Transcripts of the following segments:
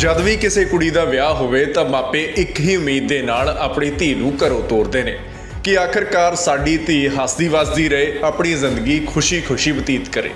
ਜਦ ਵੀ ਕਿਸੇ ਕੁੜੀ ਦਾ ਵਿਆਹ ਹੋਵੇ ਤਾਂ ਮਾਪੇ ਇੱਕ ਹੀ ਉਮੀਦ ਦੇ ਨਾਲ ਆਪਣੀ ਧੀ ਨੂੰ ਘਰੋਂ ਤੋਰਦੇ ਨੇ ਕਿ ਆਖਰਕਾਰ ਸਾਡੀ ਧੀ ਹੱਸਦੀ ਵਸਦੀ ਰਹੇ, ਆਪਣੀ ਜ਼ਿੰਦਗੀ ਖੁਸ਼ੀ-ਖੁਸ਼ੀ ਬਤੀਤ ਕਰੇ।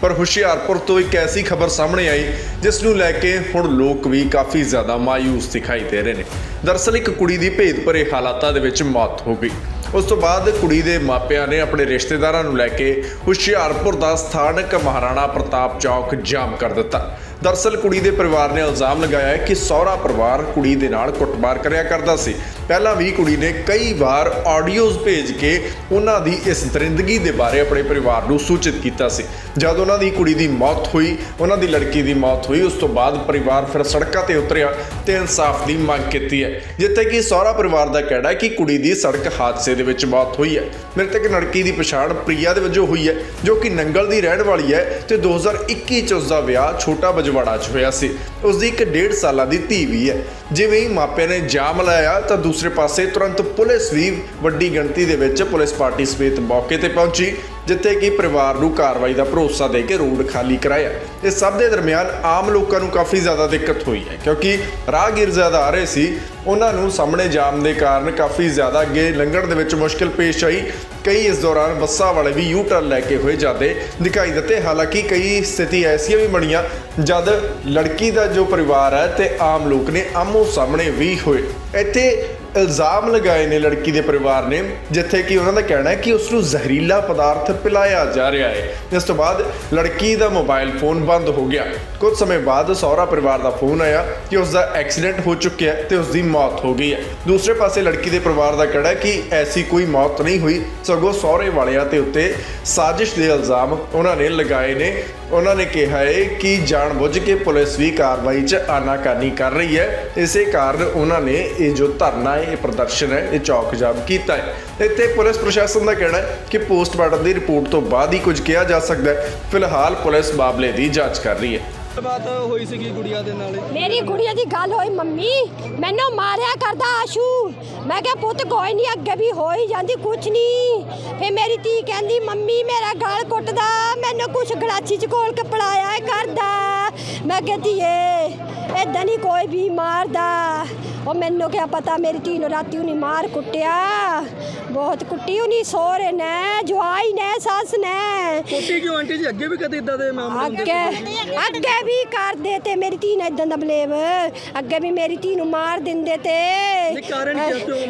ਪਰ ਹੁਸ਼ਿਆਰਪੁਰ ਤੋਂ ਇੱਕ ਐਸੀ ਖਬਰ ਸਾਹਮਣੇ ਆਈ, ਜਿਸ ਨੂੰ ਲੈ ਕੇ ਹੁਣ ਲੋਕ ਵੀ ਕਾਫੀ ਜ਼ਿਆਦਾ ਮਾਯੂਸ ਦਿਖਾਈ ਦੇ ਰਹੇ ਨੇ। ਦਰਅਸਲ ਇੱਕ ਕੁੜੀ ਦੀ ਭੇਦ ਭਰੇ ਹਾਲਾਤਾਂ ਦੇ ਵਿੱਚ ਮੌਤ ਹੋ ਗਈ। ਉਸ ਤੋਂ ਬਾਅਦ ਕੁੜੀ ਦੇ ਮਾਪਿਆਂ ਨੇ ਆਪਣੇ ਰਿਸ਼ਤੇਦਾਰਾਂ ਨੂੰ ਲੈ ਕੇ ਹੁਸ਼ਿਆਰਪੁਰ ਦਾ ਸਥਾਨਕ ਮਹਾਰਾਣਾ ਪ੍ਰਤਾਪ ਚੌਕ ਜਾਮ ਕਰ ਦਿੱਤਾ। ਦਰਅਸਲ ਕੁੜੀ ਦੇ ਪਰਿਵਾਰ ਨੇ ਇਲਜ਼ਾਮ ਲਗਾਇਆ ਹੈ ਕਿ ਸਹੁਰਾ ਪਰਿਵਾਰ ਕੁੜੀ ਦੇ ਨਾਲ ਕੁੱਟਮਾਰ ਕਰਿਆ ਕਰਦਾ ਸੀ। ਪਹਿਲਾਂ ਵੀ ਕੁੜੀ ਨੇ ਕਈ ਵਾਰ ਆਡੀਓਜ਼ ਭੇਜ ਕੇ ਉਹਨਾਂ ਦੀ ਇਸ ਦਰਿੰਦਗੀ ਦੇ ਬਾਰੇ ਆਪਣੇ ਪਰਿਵਾਰ ਨੂੰ ਸੂਚਿਤ ਕੀਤਾ ਸੀ। ਜਦ ਉਹਨਾਂ ਦੀ ਕੁੜੀ ਦੀ ਮੌਤ ਹੋਈ, ਉਹਨਾਂ ਦੀ ਲੜਕੀ ਦੀ ਮੌਤ ਹੋਈ, ਉਸ ਤੋਂ ਬਾਅਦ ਪਰਿਵਾਰ ਫਿਰ ਸੜਕਾਂ ਤੇ ਉਤਰਿਆ ਤੇ ਇਨਸਾਫ ਦੀ ਮੰਗ ਕੀਤੀ ਹੈ। ਜਿੱਥੇ ਕਿ ਸਹੁਰਾ ਪਰਿਵਾਰ ਦਾ ਕਹਿਣਾ ਹੈ ਕਿ ਕੁੜੀ ਦੀ ਸੜਕ ਹਾਦਸੇ ਦੇ ਵਿੱਚ ਮੌਤ ਹੋਈ ਹੈ। ਮ੍ਰਿਤਕ ਲੜਕੀ ਦੀ ਪਛਾਣ ਪ੍ਰਿਆ ਦੇ ਵਜੋਂ ਹੋਈ ਹੈ, ਜੋ ਕਿ ਨੰਗਲ ਦੀ ਰਹਿਣ ਵਾਲੀ ਹੈ ਤੇ 2021 ਚ ਉਸ ਦਾ ਵਿਆਹ ਛੋਟਾ ਬਜਵਾੜਾ 'ਚ ਹੋਇਆ ਸੀ। ਉਸ ਦੀ ਇੱਕ ਡੇਢ ਸਾਲਾਂ ਦੀ ਧੀ ਵੀ ਹੈ। ਜਿਵੇਂ ਹੀ ਮਾਪਿਆਂ ਨੇ ਜਾਮ ਲਾਇਆ, ਤਾਂ ਦੂਸਰੇ ਪਾਸੇ ਤੁਰੰਤ ਪੁਲਿਸ ਵੀ ਵੱਡੀ ਗਿਣਤੀ ਦੇ ਵਿੱਚ ਪੁਲਿਸ ਪਾਰਟੀ ਸਮੇਤ ਮੌਕੇ ਤੇ ਪਹੁੰਚੀ, ਜਿੱਥੇ ਕਿ ਪਰਿਵਾਰ ਨੂੰ ਕਾਰਵਾਈ ਦਾ ਭਰੋਸਾ ਦੇ ਕੇ ਰੋਡ ਖਾਲੀ ਕਰਾਇਆ। ਇਸ ਸਭ ਦੇ ਦਰਮਿਆਨ ਆਮ ਲੋਕਾਂ ਨੂੰ ਕਾਫੀ ਜ਼ਿਆਦਾ ਦਿੱਕਤ ਹੋਈ ਹੈ, ਕਿਉਂਕਿ ਰਾਹਗੀਰ ਜ਼ਿਆਦਾ ਆ ਰਹੇ ਸੀ। ਉਹਨਾਂ ਨੂੰ ਸਾਹਮਣੇ ਜਾਮ ਦੇ ਕਾਰਨ ਕਾਫੀ ਜ਼ਿਆਦਾ ਅੱਗੇ ਲੰਘਣ ਦੇ ਵਿੱਚ ਮੁਸ਼ਕਲ ਪੇਸ਼ ਆਈ। ਕਈ ਇਸ ਦੌਰਾਨ ਬੱਸਾਂ ਵਾਲੇ ਵੀ ਯੂ ਟਰਨ ਲੈ ਕੇ ਹੋਏ ਜਾਂਦੇ ਦਿਖਾਈ ਦਿੱਤੇ। ਹਾਲਾਂਕਿ ਕਈ ਸਥਿਤੀ ਐਸੀਆਂ ਵੀ ਬਣੀਆਂ, ਜਦ ਲੜਕੀ ਦਾ ਜੋ ਪਰਿਵਾਰ ਹੈ ਤੇ ਆਮ ਲੋਕ ਨੇ ਆਮੋ ਸਾਹਮਣੇ ਵੀ ਹੋਏ। ਇੱਥੇ ਇਲਜ਼ਾਮ ਲਗਾਏ ਨੇ ਲੜਕੀ ਦੇ ਪਰਿਵਾਰ ਨੇ, ਜਿੱਥੇ ਕਿ ਉਹਨਾਂ ਦਾ ਕਹਿਣਾ ਹੈ ਕਿ ਉਸ ਨੂੰ ਜ਼ਹਿਰੀਲਾ ਪਦਾਰਥ ਪਿਲਾਇਆ ਜਾ ਰਿਹਾ ਹੈ। ਇਸ ਤੋਂ ਬਾਅਦ ਲੜਕੀ ਦਾ ਮੋਬਾਈਲ ਫੋਨ ਬੰਦ ਹੋ ਗਿਆ। ਕੁਝ ਸਮੇਂ ਬਾਅਦ ਸਹੁਰਾ ਪਰਿਵਾਰ ਦਾ ਫੋਨ ਆਇਆ ਕਿ ਉਸ ਦਾ ਐਕਸੀਡੈਂਟ ਹੋ ਚੁੱਕਿਆ ਹੈ ਤੇ ਉਸ ਦੀ ਮੌਤ ਹੋ ਗਈ ਹੈ। ਦੂਸਰੇ ਪਾਸੇ ਲੜਕੀ ਦੇ ਪਰਿਵਾਰ ਦਾ ਕਹਿਣਾ ਹੈ ਕਿ ਐਸੀ ਕੋਈ ਮੌਤ ਨਹੀਂ ਹੋਈ, ਸਗੋਂ ਸਹੁਰੇ ਵਾਲਿਆਂ ਤੇ ਉੱਤੇ ਸਾਜ਼ਿਸ਼ ਦੇ ਇਲਜ਼ਾਮ ਉਹਨਾਂ ਨੇ ਲਗਾਏ ਨੇ। ਉਹਨਾਂ ਨੇ ਕਿਹਾ ਹੈ ਕਿ ਜਾਣਬੁੱਝ ਕੇ ਪੁਲਿਸ ਵੀ ਕਾਰਵਾਈ 'ਚ ਆਨਾਕਾਨੀ ਕਰ ਰਹੀ ਹੈ। ਇਸੇ ਕਾਰਨ ਉਹਨਾਂ ਨੇ ਇਹ ਜੋ ਧਰਨਾ ਹੈ ਇਹ ਪ੍ਰਦਰਸ਼ਨ ਹੈ, ਇਹ ਚੌਕ ਜਾਮ ਕੀਤਾ ਹੈ। ਇੱਥੇ ਪੁਲਿਸ ਪ੍ਰਸ਼ਾਸਨ ਦਾ ਕਹਿਣਾ ਹੈ ਕਿ ਪੋਸਟਮਾਰਟਮ ਦੀ ਰਿਪੋਰਟ ਤੋਂ ਬਾਅਦ ਹੀ ਕੁਝ ਕਿਹਾ ਜਾ ਸਕਦਾ ਹੈ। ਫਿਲਹਾਲ ਪੁਲਿਸ ਮਾਮਲੇ ਦੀ ਜਾਂਚ ਕਰ ਰਹੀ ਹੈ। ਬਾਤ ਹੋਈ ਸੀਗੀ ਗੁੜੀਆ ਦੇ ਨਾਲ? ਮੇਰੀ ਗੁੜੀਆ ਦੀ ਗੱਲ ਹੋਈ, ਮੰਮੀ, ਮੈਨੂੰ ਮਾਰਿਆ ਕਰਦਾ ਆਸ਼ੂ। ਮੈਂ ਕਿਹਾ, ਪੁੱਤ, ਕੋਈ ਨਹੀਂ ਅੱਗੇ ਵੀ ਹੋ ਹੀ ਜਾਂਦੀ, ਕੁਛ ਨਹੀਂ ਫੇ ਮੇਰੀ ਧੀ ਕਹਿੰਦੀ, ਮੰਮੀ, ਮੇਰਾ ਗਾਲ ਕੁੱਟਦਾ, ਮੈਨੂੰ ਕੁਛ ਗਲਾਚੀ ਚ ਘੋਲ ਕੇ ਪੜਾਇਆ ਕਰਦਾ। ਮੈਂ ਕਿਹਾ, ਧੀਏ, ਏਦਾਂ ਨਹੀਂ ਕੋਈ ਵੀ ਮਾਰਦਾ। ਉਹ ਮੈਨੂੰ ਕਿਆ ਪਤਾ ਮੇਰੀ ਧੀ ਨੂੰ ਰਾਤੀ ਉਹਨੇ ਮਾਰ ਕੁੱਟਿਆ। ਬਹੁਤ ਕੁੱਟੀ ਉਹਨੇ ਸੋਹਰੇ ਨੇ ਜਵਾਈ ਨੇ ਸੱਸ ਨੇ। ਕੋਟੀ ਕਿਉਂ ਆਂਟੀ ਜੀ? ਅੱਗੇ ਵੀ ਕਦੇ ਇਦਾਂ ਦੇ ਮਾਮਲੇ ਅੱਗੇ ਅੱਗੇ ਵੀ ਕਰਦੇ ਤੇ ਮੇਰੀ ਧੀ ਨੇ ਇਦਾਂ ਦਾ ਬਲੇਵ। ਅੱਗੇ ਵੀ ਮੇਰੀ ਧੀ ਨੂੰ ਮਾਰ ਦਿੰਦੇ ਤੇ। ਕਾਰਨ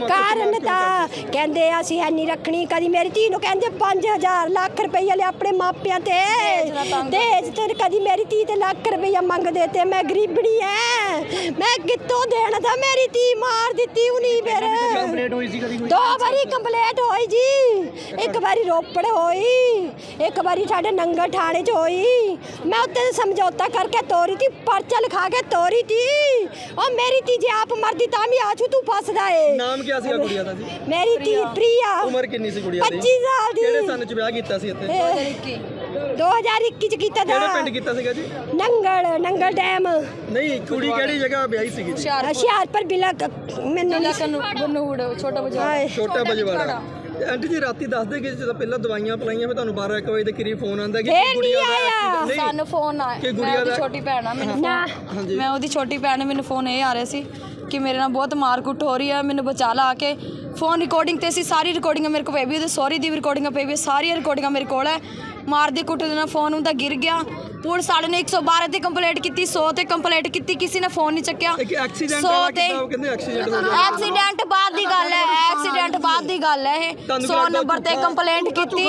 ਕਾਰਨ ਤਾਂ ਕਹਿੰਦੇ ਅਸੀਂ ਐ ਨਹੀਂ ਰੱਖਣੀ ਕਦੀ ਮੇਰੀ ਧੀ ਨੂੰ ਕਹਿੰਦੇ 5000 ਲੱਖ ਰੁਪਈਆ ਲੈ ਆਪਣੇ ਮਾਪਿਆਂ ਤੇ। ਦੇਜ ਤੇ ਕਦੀ ਮੇਰੀ ਧੀ ਤੇ ਲੱਖ ਰੁਪਈਆ ਮੰਗਦੇ ਤੇ। ਮੈਂ ਗਰੀਬਣੀ ਐ। ਮੈਂ ਕਿੱਥੋਂ ਦੇਣਾ ਤਾਂ ਮੇਰੀ ਧੀ ਮਾਰ ਦਿੱਤੀ ਉਨੀ ਫਿਰ। ਕੰਪਲੀਟ ਹੋਈ ਸੀ ਕਦੀ ਕੋਈ। ਦੋ ਵਾਰੀ ਕੰਪਲੀਟ ਹੋਈ ਜੀ। ਇੱਕ ਵਾਰੀ ਰੋਪੜ ਹੋਈ ਇੱਕ ਵਾਰੀ ਸਾਡੇ ਨੰਗਲ ਥਾਣੇ 'ਚ ਹੋਈ। ਮੈਂ ਉੱਤੇ ਸਮਝੌਤਾ ਕਰਕੇ ਤੋਰੀ ਤੀ ਪਰਚਾ ਲਿਖਾ ਕੇ ਤੋਰੀ ਤੀ। ਉਹ ਮੇਰੀ ਤੀ ਜੇ ਆਪ ਮਰਦੀ ਤਾਂ ਵੀ ਆਛੂ ਤੂੰ ਫਸਦਾ ਏ। ਨਾਮ ਕੀ ਸੀਗਾ ਗੁੜੀਆ ਦਾ ਜੀ? ਮੇਰੀ ਤੀ ਪ੍ਰਿਆ। ਉਮਰ ਕਿੰਨੀ ਸੀ ਗੁੜੀਆ ਦੀ? 25 ਸਾਲ ਦੀ। ਕਿਹੜੇ ਸੰਨ ਚ ਵਿਆਹ ਕੀਤਾ ਸੀ ਇੱਥੇ? 2021 ਚ ਕੀਤਾ ਕਿਹੜੇ ਦਾ ਪਿੰਡ ਕੀਤਾ ਸੀਗਾ ਜੀ? ਨੰਗਲ ਨੰਗਲ ਡੈਮ। ਨਹੀਂ ਕੁੜੀ ਕਿਹੜੀ ਜਗ੍ਹਾ ਵਿਆਹੀ ਸੀਗੀ ਜੀ? ਹੁਸ਼ਿਆਰਪੁਰ। ਬਿਲਕ ਮੈਨੂੰ ਨਹੀਂ ਬਨੂੜ ਛੋਟਾ ਬਾਜ਼ਾਰ ਹਾਏ। ਛੋਟਾ ਬਜਵਾੜਾ। ਤੇ ਆਂਟੀ ਜੀ ਰਾਤੀ ਦੱਸਦੇ ਕਿ ਜਦੋਂ ਪਹਿਲਾਂ ਦਵਾਈਆਂ ਪਲਾਈਆਂ ਫਿਰ ਤੁਹਾਨੂੰ 12 1 ਵਜੇ ਦੇ ਕਰੀਬ ਫੋਨ ਆਉਂਦਾ ਕਿ ਗੁੜੀਆ ਦਾ ਸਾਨੂੰ ਫੋਨ ਆਇਆ ਮੈਂ ਉਹਦੀ ਦਾ- ਛੋਟੀ ਭੈਣ ਆ ਮੈਨੂੰ ਨਾ। ਹਾਂਜੀ ਮੈਂ ਉਹਦੀ ਛੋਟੀ ਭੈਣ ਮੈਨੂੰ ਫੋਨ ਇਹ ਆ ਰਿਹਾ ਸੀ ਕਿ ਮੇਰੇ ਨਾਲ ਬਹੁਤ ਮਾਰਕੁੱਟ ਹੋ ਰਹੀ ਹੈ ਮੈਨੂੰ ਬਚਾ ਲਾ ਆ ਕੇ। ਫੋਨ ਰਿਕਾਰਡਿੰਗ ਤੇ ਸੀ ਸਾਰੀ ਰਿਕਾਰਡਿੰਗਾਂ ਮੇਰੇ ਕੋਲ ਪਈ ਵੀ ਉਹਦੇ ਸੌਰੀ ਦੀ ਰਿਕਾਰਡਿੰਗਾਂ ਪਈ ਵੀ ਸਾਰੀਆਂ ਰਿਕਾਰਡਿੰਗਾਂ ਮੇਰੇ ਕੋਲ ਹੈ ਮਾਰਦੇ ਕੁੱਟਦੇ ਨਾਲ ਫੋਨ ਉਹਦਾ ਗਿਰ ਗਿਆ। ਪੁਲਿਸ ਵਾਲੇ ਨੇ 112 ਤੇ ਕੰਪਲੇਂਟ ਕੀਤੀ 100 ਤੇ ਕੰਪਲੇਂਟ ਕੀਤੀ ਕਿਸੇ ਨੇ ਫੋਨ ਨਹੀਂ ਚੱਕਿਆ। ਇੱਕ ਐਕਸੀਡੈਂਟ ਸੌ ਵਾਲਾ ਤੇ- ਕਿੱਦਾਂ ਉਹ ਕਹਿੰਦੇ ਐਕਸੀਡੈਂਟ ਹੋ ਗਿਆ। ਐਕਸੀਡੈਂਟ ਬਾਅਦ ਦੀ ਗੱਲ ਹੈ ਐਕਸੀਡੈਂਟ ਬਾਅਦ ਦੀ ਗੱਲ ਹੈ ਇਹ। ਤੁਹਾਨੂੰ 100 ਲੱਗਦਾ ਨੰਬਰ ਤੇ ਝੂਠਾ- ਕੰਪਲੇਂਟ ਕੀਤੀ।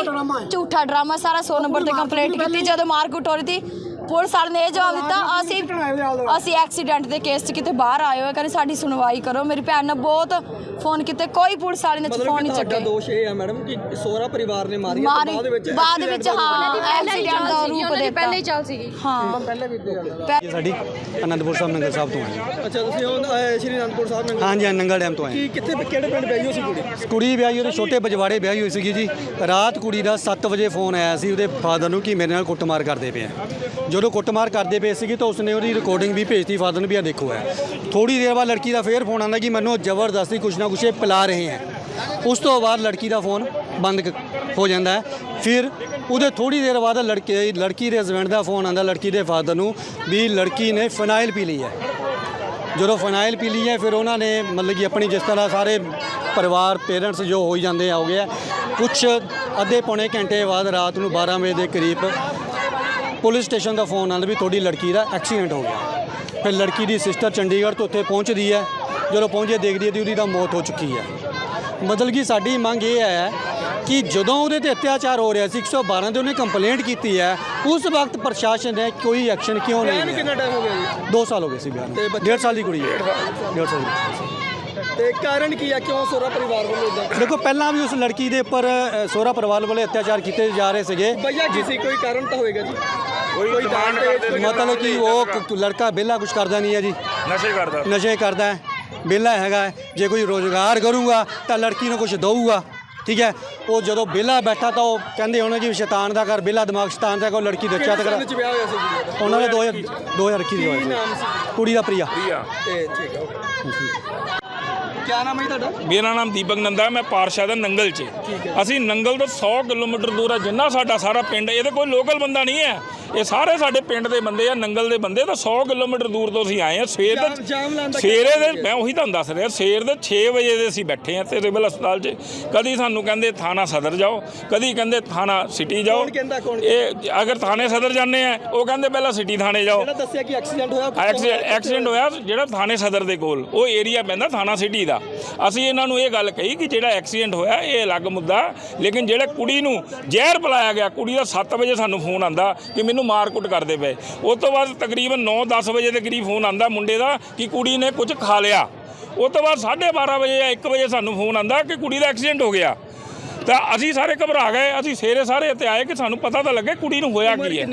ਝੂਠਾ ਡਰਾਮਾ ਸਾਰਾ 100 ਨੰਬਰ ਤੇ ਕੰਪਲੇਂਟ ਕੀਤੀ ਜਦੋਂ ਮਾਰਕੁੱਟ ਹੋ ਰਹੀ ਸੀ। ਪੁਲਿਸ ਵਾਲੇ ਨੇ ਇਹ ਜਵਾਬ ਦਿੱਤਾ ਅਸੀਂ ਅਸੀਂ ਐਕਸੀਡੈਂਟ ਦੇ ਕੇਸ 'ਚ ਕਿਤੇ ਬਾਹਰ ਆਏ ਹੋਏ ਕਹਿੰਦੇ ਸਾਡੀ ਸੁਣਵਾਈ ਕਰੋ। ਮੇਰੀ ਭੈਣ ਨੇ ਬਹੁਤ ਫੋਨ ਕੀਤੇ ਕੋਈ ਪੁਲਿਸ ਵਾਲੇ ਨੇ ਫੋਨ ਨਹੀਂ ਤੁਹਾਡਾ ਚੱਕੇ ਦੋਸ਼ ਇਹ ਹੈ ਮੈਡਮ ਕਿ ਸੋਹਰਾ ਪਰਿਵਾਰ ਨੇ ਮਾਰੀ ਬਾਅਦ ਵਿੱਚ ਬਾਅਦ ਵਿੱਚ ਦਾ ਹਾਂ ਐਕਸੀਡੈਂਟ ਦਾ ਰੂਪ ਦਿੱਤਾ। ਪਹਿਲੇ ਹੀ ਚੱਲ ਸੀਗੀ। ਹਾਂ। ਇਹ ਸਾਡੀ ਅਨੰਦਪੁਰ ਸਾਹਿਬ ਨੰਗਲ ਸਾਹਿਬ ਤੋਂ ਆਏ। ਹਾਂ। ਅੱਛਾ ਤੁਸੀਂ ਸ਼੍ਰੀ ਅਨੰਦਪੁਰ ਸਾਹਿਬ ਨੰਗਲ ਹਾਂਜੀ ਹਾਂ, ਨੰਗਲ ਡੈਮ ਤੋਂ ਆਏ। ਕੀ ਕਿੱਥੇ ਕਿਹੜੇ ਪਿੰਡ ਵਿਆਹੀ ਹੋਈ ਸੀ ਕੁੜੀ। ਕੁੜੀ ਵਿਆਹੀ ਉਹਦੇ ਛੋਟੇ ਬਜਵਾੜੇ ਵਿਆਹੀ ਹੋਈ ਸੀਗੀ ਜੀ। ਰਾਤ ਕੁੜੀ ਦਾ 7 ਵਜੇ ਫੋਨ ਆਇਆ ਸੀ ਉਹਦੇ ਫਾਦਰ ਨੂੰ ਕਿ ਮੇਰੇ ਨਾਲ ਕੁੱਟਮਾਰ ਕਰਦੇ ਪਏ ਆ। ਜਦੋਂ ਕੁੱਟਮਾਰ ਕਰਦੇ ਪਏ ਸੀਗੇ ਤਾਂ ਉਸਨੇ ਉਹਦੀ ਰਿਕਾਰਡਿੰਗ ਵੀ ਭੇਜਤੀ, ਫਾਦਰ ਨੂੰ ਵੀ ਆ ਦੇਖੋ ਹੈ। ਥੋੜੀ ਦੇਰ ਬਾਅਦ ਲੜਕੀ ਦਾ ਫੇਰ ਫੋਨ ਆਉਂਦਾ ਕਿ ਮੈਨੂੰ ਜ਼ਬਰਦਸਤੀ ਕੁਛ ਨਾ ਕੁਛ ਇਹ ਪਿਲਾ ਰਹੇ ਹੈ। ਉਸ ਤੋਂ ਬਾਅਦ ਲੜਕੀ ਦਾ ਫੋਨ ਬੰਦ ਕ- ਹੋ ਜਾਂਦਾ ਹੈ। ਫਿਰ ਉਹਦੇ ਥੋੜੀ ਦੇਰ ਬਾਅਦ ਲੜਕੇ, ਲੜਕੀ ਦੇ ਹਸਬੈਂਡ ਦਾ ਫੋਨ ਆਉਂਦਾ, ਲੜਕੀ ਦੇ ਫਾਦਰ ਨੂੰ ਵੀ ਲੜਕੀ ਨੇ ਫਨਾਈਲ ਪੀ ਲਈ ਹੈ। ਜਦੋਂ ਫਾਈਨਾਈਲ ਪੀ ਲਈ ਹੈ, ਫਿਰ ਉਹਨਾਂ ਨੇ ਮਤਲਬ ਕਿ ਆਪਣੀ ਜਿਸ ਤਰ੍ਹਾਂ ਸਾਰੇ ਪਰਿਵਾਰ ਪੇਰੈਂਟਸ ਜੋ ਹੋਈ ਜਾਂਦੇ ਆ, ਹੋ ਗਿਆ। ਕੁਛ ਅੱਧੇ ਪੌਣੇ ਘੰਟੇ ਬਾਅਦ ਰਾਤ ਨੂੰ 12 ਵਜੇ ਦੇ ਕਰੀਬ ਪੁਲਿਸ ਸਟੇਸ਼ਨ ਦਾ ਫੋਨ ਆਉਂਦਾ ਵੀ ਤੁਹਾਡੀ ਲੜਕੀ ਦਾ ਐਕਸੀਡੈਂਟ ਹੋ ਗਿਆ। ਫਿਰ ਲੜਕੀ ਦੀ ਸਿਸਟਰ ਚੰਡੀਗੜ੍ਹ ਤੋਂ ਉੱਥੇ ਪਹੁੰਚਦੀ ਹੈ। ਜਦੋਂ ਪਹੁੰਚੇ ਦੇਖਦੀ ਹੈ ਤੇ ਉਹਦੀ ਤਾਂ ਮੌਤ ਹੋ ਚੁੱਕੀ ਹੈ। ਮਤਲਬ ਕਿ ਸਾਡੀ ਮੰਗ ਇਹ ਹੈ ਕਿ ਜਦੋਂ ਉਹਦੇ ਤੇ ਅਤਿਆਚਾਰ ਹੋ ਰਿਹਾ ਸੀ 112 ਤੇ ਉਹਨੇ ਕੰਪਲੇਂਟ ਕੀਤੀ ਹੈ ਉਸ ਵਕਤ ਪ੍ਰਸ਼ਾਸਨ ਨੇ ਕੋਈ ਐਕਸ਼ਨ ਕਿਉਂ ਨਹੀਂ ਲਿਆ? ਕਿੰਨਾ ਟਾਈਮ ਹੋ ਗਿਆ ਜੀ? 2 ਸਾਲ ਹੋ ਗਏ ਸੀ ਵਿਆਹ ਤੇ ਨੂੰ ਬੱਚੇ- ਡੇਢ ਸਾਲ ਦੀ ਕੁੜੀ ਹੈ। ਡੇਢ ਸਾਲ। ਦੀ ਤੇ ਕਾਰਨ ਕੀ ਹੈ ਕਿਉਂ ਸੋਹਰਾ ਪਰਿਵਾਰ ਵੱਲੋਂ ਇਦਾਂ ਦੇਖੋ ਪਹਿਲਾਂ ਵੀ ਉਸ ਲੜਕੀ ਦੇ ਉੱਪਰ ਸਹੁਰਾ ਪਰਿਵਾਰ ਵੱਲੋਂ ਅਤਿਆਚਾਰ ਕੀਤੇ ਜਾ ਰਹੇ ਸੀਗੇ। ਭਈਆ ਕਿਸੇ ਕੋਈ ਕਾਰਨ ਤਾਂ ਹੋਏਗਾ ਜੀ? ਕੋਈ ਡਿਮਾਂਡ ਕਰਦੇ ਮਤਲਬ ਕਿ ਉਹ ਕ- ਲੜਕਾ ਵਿਹਲਾ ਕੁਝ ਕਰਦਾ ਨਹੀਂ ਹੈ ਜੀ। ਨਸ਼ੇ ਕਰਦਾ। ਨਸ਼ੇ ਕਰਦਾ ਹੈ ਵਿਹਲਾ ਹੈਗਾ। ਜੇ ਕੋਈ ਰੋਜ਼ਗਾਰ ਕਰੂਗਾ ਤਾਂ ਲੜਕੀ ਨੂੰ ਕੁਝ ਦਊਗਾ। ਠੀਕ ਹੈ? ਉਹ ਜਦੋਂ ਵਿਹਲਾ ਬੈਠਾ ਤਾਂ ਉਹ ਕਹਿੰਦੇ ਹੋਣੇ ਕਿ ਸ਼ੈਤਾਨ ਦਾ ਘਰ ਵਿਹਲਾ ਦਿਮਾਗ ਸ਼ੈਤਾਨ ਦਾ ਉਹ ਲੜਕੀ ਦਾ ਕਿਹੜੇ ਚਾਹ ਸਾਲ ਚ ਵਿਆਹ ਹੋਇਆ ਸੀ ਜੀ? ਇਹਦਾ? ਉਹਨਾਂ ਦਾ 2000 2021 ਦੀ ਕੀ ਹੋਇਆ ਕੁੜੀ ਦਾ ਪ੍ਰਿਆ। ਪ੍ਰਿਆ ਤੇ ਠੀਕ ਹੈ ਕੀ ਨਾਮ ਹੈ ਜੀ ਤੁਹਾਡਾ? ਮੇਰਾ ਨਾਮ ਦੀਪਕ ਨੰਦਾ ਮੈਂ ਪਾਰਸ਼ਾ ਦਾ ਨੰਗਲ 'ਚ। ਅਸੀਂ ਨੰਗਲ ਤੋਂ 100 ਕਿਲੋਮੀਟਰ ਦੂਰ ਆ ਜਿੰਨਾ ਸਾਡਾ ਸਾਰਾ ਪਿੰਡ ਇਹਦੇ ਕੋਈ ਲੋਕਲ ਬੰਦਾ ਨਹੀਂ ਹੈ। ਇਹ ਸਾਰੇ ਸਾਡੇ ਪਿੰਡ ਦੇ ਬੰਦੇ ਆ ਨੰਗਲ ਦੇ ਬੰਦੇ ਤਾਂ 100 ਕਿਲੋਮੀਟਰ ਦੂਰ ਤੋਂ ਅਸੀਂ ਆਏ ਆ ਸਵੇਰ ਦੇ ਸਵੇਰੇ ਦੇ ਮੈਂ ਉਹੀ ਤੁਹਾਨੂੰ ਦੱਸ ਰਿਹਾ ਸਵੇਰ ਦੇ 6 ਵਜੇ ਦੇ ਅਸੀਂ ਬੈਠੇ ਆ ਤੇ ਸਿਵਲ ਹਸਪਤਾਲ 'ਚ। ਕਦੀ ਸਾਨੂੰ ਕਹਿੰਦੇ ਥਾਣਾ ਸਦਰ ਜਾਓ ਕਦੀ ਕਹਿੰਦੇ ਥਾਣਾ ਸਿਟੀ ਜਾਓ। ਇਹ ਅਗਰ ਥਾਣੇ ਸਦਰ ਜਾਂਦੇ ਆ ਉਹ ਕਹਿੰਦੇ ਪਹਿਲਾਂ ਸਿਟੀ ਥਾਣੇ ਜਾਓ। ਜਿਹੜਾ ਦੱਸਿਆ ਕਿ ਐਕਸੀਡੈਂਟ ਹੋਇਆ ਐਕਸੀਡੈਂਟ ਹੋਇਆ? ਜਿਹੜਾ ਥਾਣੇ ਸਦਰ ਦੇ ਕੋਲ ਉਹ ਏਰੀਆ ਪੈਂਦਾ ਥਾਣਾ ਸਿਟੀ ਦਾ। ਅਸੀਂ ਇਹਨਾਂ ਨੂੰ ਇਹ ਗੱਲ ਕਹੀ ਕਿ ਜਿਹੜਾ ਐਕਸੀਡੈਂਟ ਹੋਇਆ, ਇਹ ਅਲੱਗ ਮੁੱਦਾ। ਲੇਕਿਨ ਜਿਹੜਾ ਕੁੜੀ ਨੂੰ ਜ਼ਹਿਰ ਪਿਲਾਇਆ ਗਿਆ, ਕੁੜੀ ਦਾ 7 ਵਜੇ ਸਾਨੂੰ ਫੋਨ ਆਂਦਾ ਕਿ ਮੈਨੂੰ ਮਾਰ ਕੁੱਟ ਕਰਦੇ ਪਏ। ਉਸ ਤੋਂ ਬਾਅਦ ਤਕਰੀਬਨ 9-10 ਵਜੇ ਦੇ ਕਰੀਬ ਫੋਨ ਆਂਦਾ ਮੁੰਡੇ ਦਾ ਕਿ ਕੁੜੀ ਨੇ ਕੁਝ ਖਾ ਲਿਆ। ਉਸ ਤੋਂ ਬਾਅਦ 12:30 ਵਜੇ ਜਾਂ 1 ਵਜੇ ਸਾਨੂੰ ਫੋਨ ਆਂਦਾ ਕਿ ਕੁੜੀ ਦਾ ਐਕਸੀਡੈਂਟ ਹੋ ਗਿਆ। ਤਾਂ ਅਸੀਂ ਸਾਰੇ ਘਬਰਾ ਗਏ ਅਸੀਂ ਸਵੇਰੇ ਸਾਰੇ ਇੱਥੇ ਆਏ ਕਿ ਸਾਨੂੰ ਪਤਾ ਤਾਂ ਲੱਗੇ ਕੁੜੀ ਨੂੰ ਹੋਇਆ ਕੀ ਹੈ।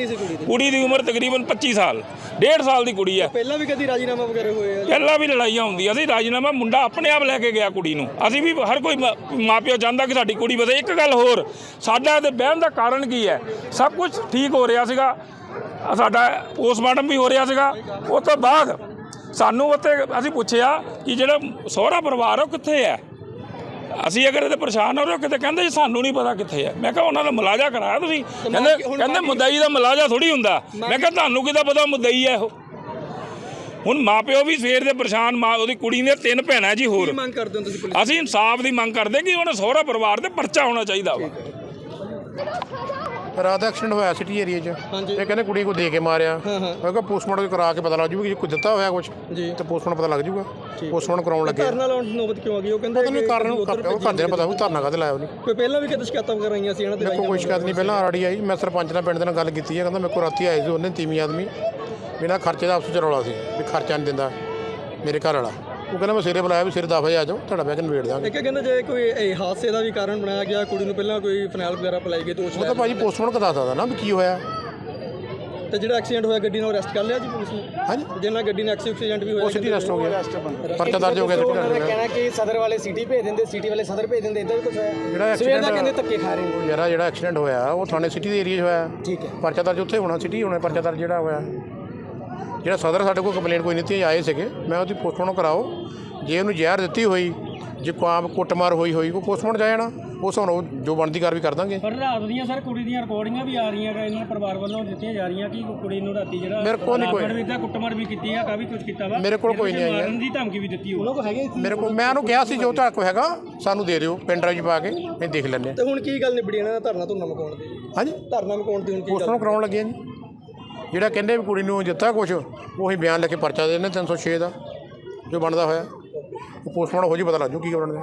ਕੁੜੀ ਦੀ? ਉਮਰ ਤਕਰੀਬਨ 25 ਸਾਲ 1.5 ਸਾਲ ਦੀ ਕੁੜੀ ਹੈ। ਪਹਿਲਾਂ ਵੀ ਕਦੀ ਰਾਜੀਨਾਮਾ ਵਗੈਰਾ ਹੋਏ ਆ? ਜੀ? ਪਹਿਲਾਂ ਵੀ ਲੜਾਈਆਂ ਹੁੰਦੀਆਂ ਸੀ ਰਾਜੀਨਾਮਾ ਮੁੰਡਾ ਆਪਣੇ ਆਪ ਲੈ ਕੇ ਗਿਆ ਕੁੜੀ ਨੂੰ। ਅਸੀਂ ਵੀ ਹਰ ਕੋਈ ਮਾਪਿਓ ਚਾਹੁੰਦਾ ਕਿ ਸਾਡੀ ਕੁੜੀ ਵਧੇ ਇੱਕ ਗੱਲ ਹੋਰ ਸਾਡਾ ਤੇ ਬਹਿਣ ਦਾ ਕਾਰਨ ਕੀ ਹੈ? ਸਭ ਕੁਝ ਠੀਕ ਹੋ ਰਿਹਾ ਸੀਗਾ। ਸਾਡਾ ਪੋਸਟਮਾਰਟਮ ਵੀ ਹੋ ਰਿਹਾ ਸੀਗਾ। ਉਸ ਤੋਂ ਬਾਅਦ ਸਾਨੂੰ ਉੱਥੇ ਅਸੀਂ ਪੁੱਛਿਆ ਕਿ ਜਿਹੜਾ ਸਹੁਰਾ ਪਰਿਵਾਰ ਉਹ ਕਿੱਥੇ ਹੈ? ਅਸੀਂ ਅਗਰ ਇਹਦੇ ਪਰੇਸ਼ਾਨ ਹੋ ਰਹੇ ਹੋ ਕਿਤੇ ਕਹਿੰਦੇ ਜੀ ਸਾਨੂੰ ਨਹੀਂ ਪਤਾ ਕਿੱਥੇ ਹੈ। ਮੈਂ ਕਿਹਾ ਉਹਨਾਂ ਦਾ ਮੁਲਾਜ਼ਾ ਕਰਾਇਆ ਤੁਸੀਂ। ਕਹਿੰਦੇ ਕਹਿੰਦੇ ਮੁਦਈ ਦਾ ਮੁਲਾਜ਼ਾ ਥੋੜੀ ਹੁੰਦਾ। ਮੈਂ ਕਿਹਾ ਤੁਹਾਨੂੰ ਕਿਹਦਾ ਪਤਾ ਮੁਦਈ ਹੈ ਉਹ? ਹੁਣ ਮਾਪਿਓ ਵੀ ਸਵੇਰ ਦੇ ਪਰੇਸ਼ਾਨ ਮਾਂ ਉਹਦੀ ਕੁੜੀ ਨੇ ਤਿੰਨ ਭੈਣਾਂ ਜੀ ਹੋਰ। ਕੀ ਮੰਗ ਕਰਦੇ ਹੋ ਤੁਸੀਂ ਪੁਲਿਸ ਅਸੀਂ ਇਨਸਾਫ ਦੀ ਮੰਗ ਕਰਦੇ ਕਿ ਉਹਨਾਂ ਸਹੁਰਾ ਪਰਿਵਾਰ ਤੇ ਪਰਚਾ ਹੋਣਾ ਚਾਹੀਦਾ ਵਾ। ਰਾਤ ਦਾ ਐਕਸੀਡੈਂਟ ਹੋਇਆ ਸਿਟੀ ਏਰੀਆ 'ਚ। ਹਾਂਜੀ। ਇਹ ਕਹਿੰਦੇ ਕੁੜੀ ਕੋ ਦੇ ਕੇ ਮਾਰਿਆ। ਹਾਂ, ਹਾਂ। ਮੈਂ ਕਿਹਾ ਪੋਸਟਮਾਰਟਮ ਕਰਾ ਕੇ ਪਤਾ ਲੱਗ ਜੂਗਾ ਕਿ ਕੋਈ ਦਿੱਤਾ ਹੋਇਆ ਕੁਝ ਜੀ। ਤੇ ਪੋਸਟਮਾਰਟਮ ਪਤਾ ਲੱਗ ਜੂਗਾ। ਪੋਸਟਮਾਰਟਮ ਕਰਾਉਣ ਲੱਗੇ। ਧਰਨਾ ਲਾਉਣ ਦੀ ਨੌਬਤ ਕਿਉਂ ਆ ਗਈ? ਉਹ ਕਹਿੰਦੇ ਪਤਾ ਨਹੀਂ ਕਾਰਨ ਉਹ ਘਰ ਦੇ ਪਤਾ ਹੋਊ ਧਰਨਾ ਕਾਹਦੇ ਲਾਇਆ ਉਹਨੇ ਕੋਈ ਪਹਿਲਾਂ ਵੀ ਕਦੇ ਸ਼ਿਕਾਇਤਾਂ ਵਗੈਰਾ ਆਈਆਂ ਸੀ ਇਹਨਾਂ ਤੇ ਕੋਲ ਕੋਈ ਸ਼ਿਕਾਇਤ ਨਹੀਂ ਪਹਿਲਾਂ ਆਰਡੀ ਆਈ ਮੈਂ ਸਰਪੰਚ ਨਾਲ ਪਿੰਡ ਦੇ ਨਾਲ ਗੱਲ ਕੀਤੀ ਹੈ। ਕਹਿੰਦਾ ਮੇਰੇ ਕੋਲ ਰਾਤੀ ਆਏ ਸੀ ਉਹਨੇ ਤੀਵੀਂ ਆਦਮੀ ਬਿਨਾਂ ਖਰਚੇ ਦਾ ਆਪਸ ਚ ਰੌਲਾ ਸੀ ਵੀ ਖਰਚਾ ਨਹੀਂ ਦਿੰਦਾ ਮੇਰੇ ਘਰ ਵਾਲਾ। ਉਹ ਕਹਿੰਦਾ ਮੈਂ ਸਿਰੇ ਬੁਲਾਇਆ ਵੀ ਸਿਰੇ 10 ਵਜੇ ਆ ਜਾਓ ਤੁਹਾਡਾ ਬੈਗ ਨਿਬੇੜ ਦਾਂਗੇ। ਇੱਕ ਕਹਿੰਦੇ ਜੇ ਕੋਈ ਇਹ ਹਾਦਸੇ ਦਾ ਵੀ ਕਾਰਨ ਬਣਾਇਆ ਗਿਆ ਕੁੜੀ ਨੂੰ ਪਹਿਲਾਂ ਕੋਈ ਫਨੈਲ ਵਗੈਰਾ ਪਿਲਾਈ ਗਈ ਦੋਸ਼ ਉਹ ਤਾਂ ਭਾਜੀ ਪੋਸਟਮਾਰਟਮ ਦੱਸ ਸਕਦਾ ਨਾ ਵੀ ਕੀ ਹੋਇਆ। ਤੇ ਜਿਹੜਾ ਐਕਸੀਡੈਂਟ ਹੋਇਆ ਗੱਡੀ ਨੂੰ ਅਰੈਸਟ ਕਰ ਲਿਆ ਜੀ ਪੁਲਿਸ ਨੇ? ਹਾਂਜੀ। ਜਿਹਨਾਂ ਗੱਡੀ ਨਾਲ ਐਕਸੀਡੈਂਟ ਵੀ ਹੋਇਆ ਉਹ ਸਿੱਧੀ ਰੈਸਟ ਹੋ ਗਿਆ। ਪਰਚਾ ਦਰਜ ਹੋ ਗਿਆ ਸਿੱਧੀ arrest ਹੋ ਗਿਆ। ਕਹਿਣਾ ਕਿ ਸਦਰ ਵਾਲੇ ਸਿਟੀ ਭੇਜ ਦਿੰਦੇ ਸਿਟੀ ਵਾਲੇ ਸਦਰ ਭੇਜ ਦਿੰਦੇ ਇਦਾਂ ਵੀ ਕੁਝ ਹੋਇਆ ਜਿਹੜਾ ਸਵੇਰ ਦਾ ਕਹਿੰਦੇ ਧੱਕੇ ਖਾ ਰਹੇ ਹੋ ਯਾਰਾ ਜਿਹੜਾ ਐਕਸੀਡੈਂਟ ਹੋਇਆ ਉਹ ਥਾਣੇ ਸਿਟੀ ਦੇ ਏਰੀਆ 'ਚ ਹੋਇਆ। ਠੀਕ ਹੈ। ਪਰਚਾ ਦਰਜ ਉੱਥੇ ਹੋਣਾ ਸਿਟੀ ਹੋਣਾ ਪਰਚਾ ਦਰਜ ਜਿਹੜਾ ਹੋਇਆ। ਜਿਹੜਾ ਸਦਰ ਸਾਡੇ ਕੋਲ ਕੰਪਲੇਂਟ ਕੋਈ ਨਹੀਂ ਤੀ ਆਏ ਸੀਗੇ। ਮੈਂ ਉਹਦੀ ਪੋਸਟਮਾਰਟਮ ਕਰਾਓ। ਜੇ ਉਹਨੂੰ ਜ਼ਹਿਰ ਦਿੱਤੀ ਹੋਈ ਜੇ ਕੋਈ ਕੁੱਟਮਾਰ ਹੋਈ ਹੋਈ ਉਹ ਪੋਸਟਮਾਰਟਮ ਜਾ ਜਾਣਾ ਉਸ ਹੁਣ ਉਹ ਜੋ ਬਣਦੀ ਕਾਰਵਾਈ ਕਰ ਦਾਂਗੇ। ਪਰ ਰਾਤ ਦੀਆਂ ਸਰ ਕੁੜੀ ਦੀਆਂ ਰਿਕਾਰਡਿੰਗਾਂ ਵੀ ਆ ਰਹੀਆਂ ਇਹਨਾਂ ਪਰਿਵਾਰ ਵੱਲੋਂ ਦਿੱਤੀਆਂ ਜਾ ਰਹੀਆਂ ਕਿ ਕੁੜੀ ਨੂੰ ਰਾਤੀ ਜਿਹੜਾ ਮੇਰੇ ਕੋਲ ਨਹੀਂ ਕੋਈ। ਤਾਂ ਕੁੱਟਮਾਰ ਵੀ ਕੀਤੀ ਆ ਕਾਫੀ ਕੁਝ ਕੀਤਾ ਵਾ। ਮੇਰੇ ਕੋਲ ਕੋਈ ਨਹੀਂ ਆਈ ਹੈ। ਮਾਰਨ ਦੀ ਧਮਕੀ ਵੀ ਦਿੱਤੀ ਕੋਲ ਹੈਗੇ ਮੇਰੇ ਕੋਲ ਮੈਂ ਉਹਨੂੰ ਕਿਹਾ ਸੀ ਜੋ ਤੁਹਾਡੇ ਕੋਲ ਹੈਗਾ ਸਾਨੂੰ ਦੇ ਦਿਓ ਪਿੰਡ ਰਾਜ ਪਾ ਕੇ ਅਸੀਂ ਦੇਖ ਲੈਂਦੇ ਤੇ ਹੁਣ ਕੀ ਗੱਲ ਨਿਬੜੀ ਇਹਨਾਂ ਦਾ ਧਰਨਾ ਧੁਰਨਾ ਮਕਾਉਣ ਦੀ? ਹਾਂਜੀ? ਧਰਨਾ ਮਕਾਉਣ ਦੀ ਹੁਣ ਕੀ ਗੱਲ? ਕਰਾਉਣ ਲੱਗੇ ਜੀ। ਜਿਹੜਾ ਕਹਿੰਦੇ ਵੀ ਕੁੜੀ ਨੂੰ ਦਿੱਤਾ ਕੁਝ ਉਹੀ ਬਿਆਨ ਲੈ ਕੇ ਪਰਚਾ ਦੇ ਦਿੰਦੇ 306 ਦਾ, ਜੋ ਬਣਦਾ ਹੋਇਆ। ਉਹ ਪੋਸਟਮਾਰਟਮ ਹੋ ਜੀ ਪਤਾ ਲੱਗ ਜੂ ਕੀ ਬਣਦਾ